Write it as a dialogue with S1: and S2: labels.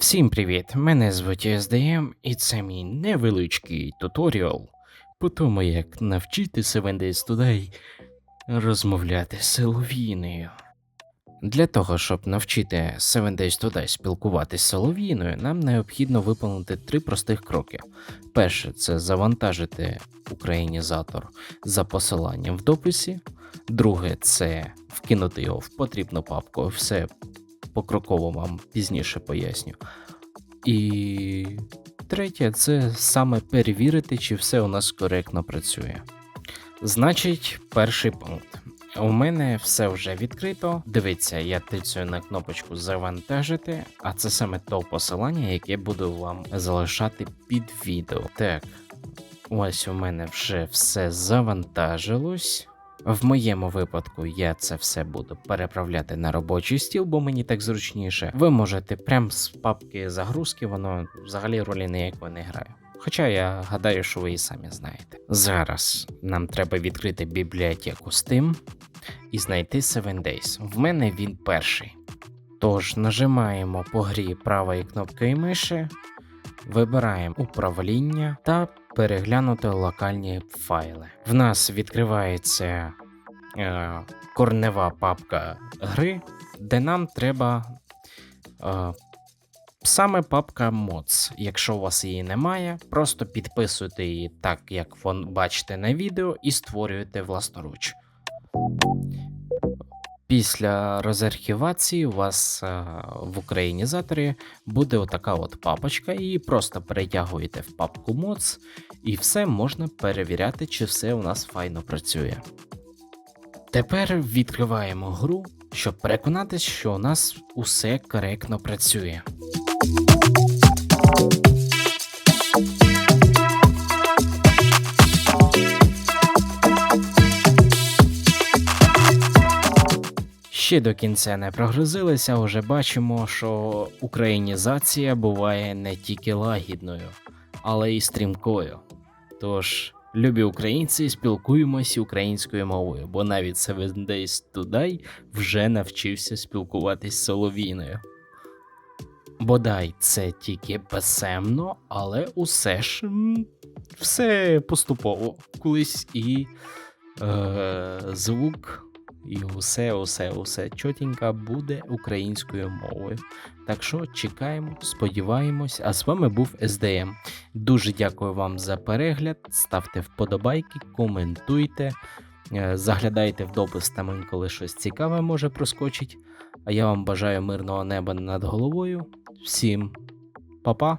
S1: Всім привіт! Мене звуть SDM, і це мій невеличкий туторіал по тому, як навчити 7 Days Today розмовляти солов'їною. Для того, щоб навчити 7 Days Today спілкуватись солов'їною, нам необхідно виконати три простих кроки. Перше це завантажити українізатор за посиланням в дописі. Друге це вкинути його в потрібну папку. Все покроково вам пізніше поясню. І третє це саме перевірити, чи все у нас коректно працює. Значить, перший пункт. У мене все вже відкрито. Дивіться, я тицюю на кнопочку завантажити, а це саме то посилання, яке буду вам залишати під відео. Так, ось у мене вже все завантажилось. В моєму випадку я це все буду переправляти на робочий стіл, бо мені так зручніше. Ви можете прям з папки загрузки, воно взагалі ролі ніякої не грає. Хоча я гадаю, що ви і самі знаєте. Зараз нам треба відкрити бібліотеку Steam і знайти 7 Days. В мене він перший. Тож нажимаємо по грі правою кнопкою миші, вибираємо управління та переглянути локальні файли. В нас відкривається е, корнева папка гри, де нам треба е, саме папка mods. Якщо у вас її немає, просто підписуйте її так, як бачите на відео, і створюєте власноруч. Після розархівації у вас е, в українізаторі буде отака от папочка, її просто перетягуєте в папку mods, і все можна перевіряти, чи все у нас файно працює. Тепер відкриваємо гру, щоб переконатись, що у нас усе коректно працює. Ще до кінця не прогрузилися, вже бачимо, що українізація буває не тільки лагідною, але й стрімкою. Тож, любі українці, спілкуємось українською мовою, бо навіть Seven Days Today вже навчився спілкуватись солов'їною. Бодай це тільки писемно, але усе ж все поступово. Колись і е, звук, і усе, усе, усе чотенько буде українською мовою. Так що чекаємо, сподіваємось. А з вами був SDM. Дуже дякую вам за перегляд. Ставте вподобайки, коментуйте, е, заглядайте в допис, там інколи щось цікаве може проскочить. А я вам бажаю мирного неба над головою. Всім па-па!